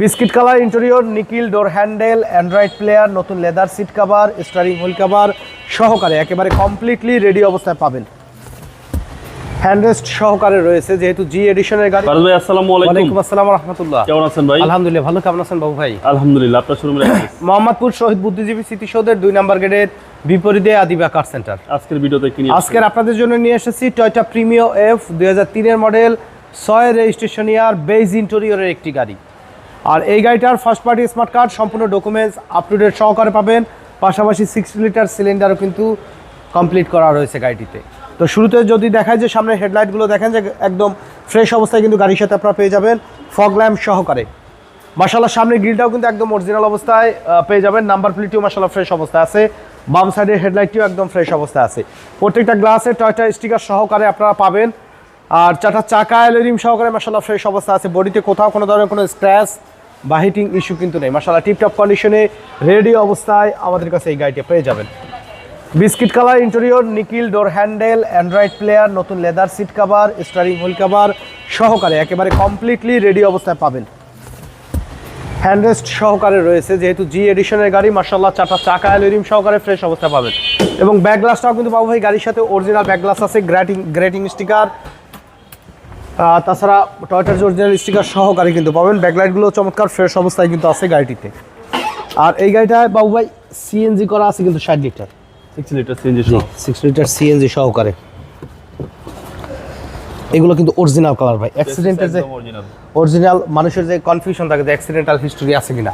Biscuit colour interior nickel door handle android player নতুন leather seat cover steering wheel cover সহকারে একেবারে completely ready অবস্থায় পাবেন। Handrest সহকারে রয়েছে যেহেতু জি এডিশনের গাড়ি। ফারুক ভাই আসসালামু আলাইকুম। ওয়ালাইকুম আসসালাম রহমতুল্লাহ। কেমন আছেন ভাই? আলহামদুলিল্লাহ ভালো। কেমন আছেন বাবু ভাই? আলহামদুলিল্লাহ আপনার শোরুমে মোহাম্মদপুর শহীদ বুদ্ধিজীবী স্মৃতিসৌধের দুই নম্বর গেটের বিপরীতে আদিবা কার সেন্টার আজকের ভিডিওতে কি আজকের আপনাদের জন্য নিয়ে এসেছি টয়টা প্রিমিও এফ দুই হাজার তিনের মডেল ছয় রেজিস্ট্রেশন ইয়ার বেজ ইন্টেরিয়রের একটি গাড়ি। আর এই গাড়িটার ফার্স্ট পার্টি স্মার্ট কার্ড সম্পূর্ণ ডকুমেন্টস আপ টু ডেট সহকারে পাবেন। পাশাপাশি সিক্সটি লিটার সিলিন্ডারও কিন্তু কমপ্লিট করা রয়েছে গাড়িটিতে। তো শুরুতে যদি দেখায় যে সামনে হেডলাইটগুলো দেখেন যে একদম ফ্রেশ অবস্থায় কিন্তু গাড়ির সাথে আপনারা পেয়ে যাবেন ফগ ল্যাম্প সহকারে। মাসাল্লাহ সামনে গ্রিলটাও কিন্তু একদম অরিজিনাল অবস্থায় পেয়ে যাবেন। নাম্বার প্লেটটিও মাসাল্লাহ ফ্রেশ অবস্থায় আছে। বাম সাইডের হেডলাইটটিও একদম ফ্রেশ অবস্থায় আছে। প্রত্যেকটা গ্লাসে টয়টা স্টিকার সহকারে আপনারা পাবেন। আর চারটা চাকা এলরিম সহকারে মাসাল্লাহ ফ্রেশ অবস্থা আছে। বডিতে কোথাও কোনো ধরনের কোনো স্ক্র্যাচ বা হিটিং ইস্যু কিন্তু নেই। মাসাল্লাহ টিপটপ কন্ডিশনে রেডি অবস্থায় আমাদের কাছে এই গাড়িটা পেয়ে যাবেন। Biscuit colour interior nickel door handle android player নতুন leather seat cover steering wheel cover সহকারে, একেবারে কমপ্লিটলি রেডি অবস্থায় পাবেন। হ্যান্ডরেস্ট সহকারে রয়েছে, যেহেতু জি এডিশনের গাড়ি মার্শাল্লাহ চারটা চাকা অ্যালুরিম সহকারে ফ্রেশ অবস্থা পাবেন। এবং ব্যাক গ্লাসটাও কিন্তু বাবু ভাই, গাড়ির সাথে অরিজিনাল ব্যাক গ্লাস আছে গ্রেটিং গ্রেটিং স্টিকার তাছাড়া টয়টার অরিজিনাল স্টিকার সহকারে কিন্তু পাবেন। ব্যাকলাইটগুলো চমৎকার ফ্রেশ অবস্থায় কিন্তু আছে গাড়িটিতে। আর এই গাড়িটায় বাবু ভাই সিএনজি করা আছে কিন্তু ষাট litre. Six litre CNG six litre CNG সহকারে। এগুলো কিন্তু অরিজিনাল কালার ভাই। অ্যাক্সিডেন্টের যে অরিজিনাল মানুষের যে কনফিউশন থাকে যে অ্যাক্সিডেন্টাল হিস্টোরি আছে কিনা।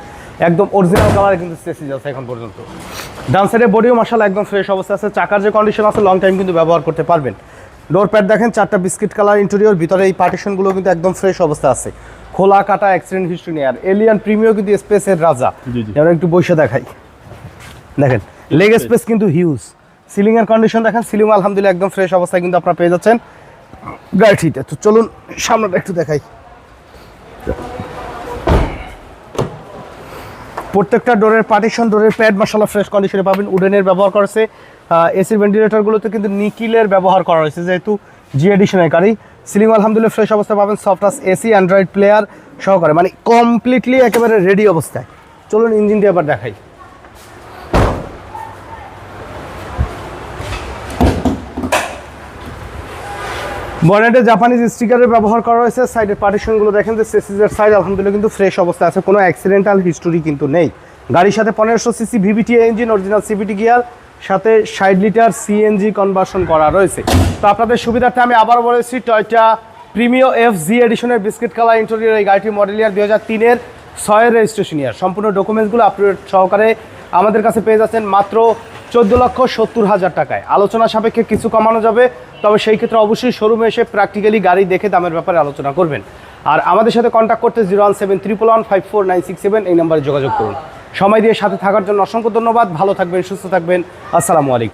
একদম অরিজিনাল কালারে কিন্তু স্টেসিজ আছে এখন পর্যন্ত। ডান সাইডে বডিও মশালা একদম ফ্রেশ অবস্থা আছে। চাকার যে কন্ডিশন আছে লং টাইম কিন্তু ব্যবহার করতে পারবেন। ডোর প্যাড দেখেন চারটা বিস্কিট কালার ইন্টেরিয়র ভিতরে এই পার্টিশনগুলো কিন্তু একদম ফ্রেশ অবস্থা আছে। খোলা কাটা অ্যাক্সিডেন্ট হিস্ট্রি নেই। আর এলিয়ান প্রিমিয়ার কিন্তু স্পেসের রাজা। জি। একটু বসে দেখাই। দেখেন লেগ স্পেস কিন্তু হিউজ সিলিং এর কন্ডিশন দেখেন সিলিং আলহামদুলিল্লাহ একদম ফ্রেশ অবস্থায় কিন্তু আপনারা পেয়ে যাচ্ছেন। গাড়িটিতে তো চলুন সামনেটা একটু দেখাই। প্রত্যেকটা ডোরের পার্টিশন ডোরের প্যাড মশালা ফ্রেশ কন্ডিশনে পাবেন। উডেনের ব্যবহার করেছে এসির ভেন্টিলেটরগুলোতে কিন্তু নিকিলের ব্যবহার করা হয়েছে, যেহেতু জি এডিশনের গাড়ি। সিলিং আলহামদুলিল্লাহ ফ্রেশ অবস্থায় পাবেন সফটাস এসি অ্যান্ড্রয়েড প্লেয়ার সহকারে। মানে কমপ্লিটলি একেবারে রেডি অবস্থায়। চলুন ইঞ্জিনটি আবার দেখাই। বনেটে জাপানিজ স্টিকারের ব্যবহার করা হয়েছে। সাইডের পার্টিশনগুলো দেখেন যে সেসিসের সাইড আলহামদুলিল্লাহ, কিন্তু ফ্রেশ অবস্থা আছে। কোনো অ্যাক্সিডেন্টাল হিস্টোরি কিন্তু নেই। গাড়ির সাথে পনেরোশো CC VVT engine original CVT gear সাথে ষাট লিটার সিএনজি কনভার্সন করা রয়েছে। তো আপনাদের সুবিধার্থে আমি আবার বলেছি টয়টা প্রিমিও এফ জি এডিশনের বিস্কিট কালার ইন্টেরিয়র এই গাড়িটি মডেল ইয়ার দুই হাজার তিনের ছয়ের রেজিস্ট্রেশন ইয়ার সম্পূর্ণ ডকুমেন্টসগুলো আপডেট সহকারে আমাদের কাছে পেয়ে যাচ্ছেন মাত্র চোদ্দ লক্ষ সত্তর হাজার টাকায়। আলোচনা সাপেক্ষে কিছু কমানো যাবে। তবে সেই ক্ষেত্রে অবশ্যই শোরুমে এসে প্র্যাকটিক্যালি গাড়ি দেখে দামের ব্যাপারে আলোচনা করবেন। আর আমাদের সাথে কন্ট্যাক্ট করতে zero one seven triple one five four nine six seven এই নম্বরে যোগাযোগ করুন। সময় দিয়ে সাথে থাকার জন্য অসংখ্য ধন্যবাদ। ভালো থাকবেন, সুস্থ থাকবেন। আসসালামু আলাইকুম।